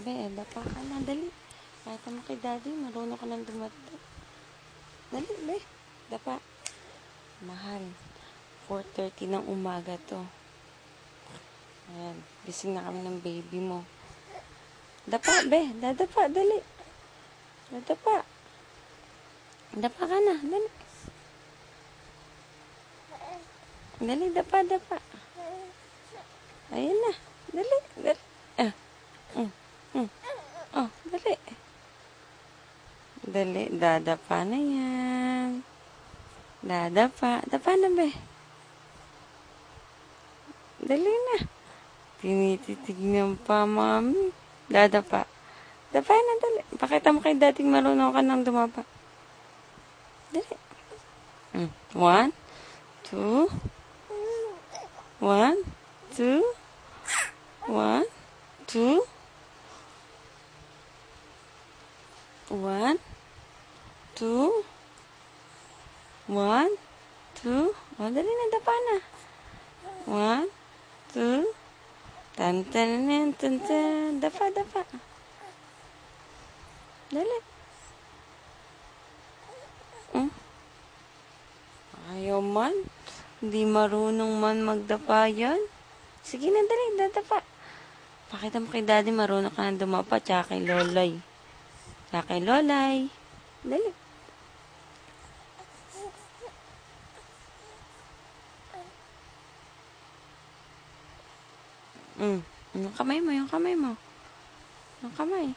Be, dapa ka na. Dali. Kahit mo kay daddy, marunong ka nang dumata. Dali, be. Dapa. Mahal. 4.30 ng umaga to. Ayan. Gising na kami ng baby mo. Dapa, be. Dadapa. Dali. Dadapa. Dapa ka na. Dali. Dali, dapa, dapa. Ayan na. Dali. Dali. Ah. Mm. Mm. Oh, dali. Dali. Dadapa na yan. Dadapa. Dapa na, be. Dali na. Tinititignan pa, mami. Dadapa. Dapa na, dali. Pakita mo kay dating marunong ka nang dumapa. Dali. Mm. One, two, one, two, one, two, one, two, one, two. O, dali na, dapa na. One, two, tan tan tan tan tan. Dapa, dapa. Dali. Hmm? Ayaw man. Hindi marunong man magdapa yan. Sige na, dali, dadapa. Pakita mo kay daddy marunong ka na dumapa, tsaka kay lolay. Tsaka kay lolay. Dali. Mm. Yung kamay mo, yung kamay mo. Yung kamay.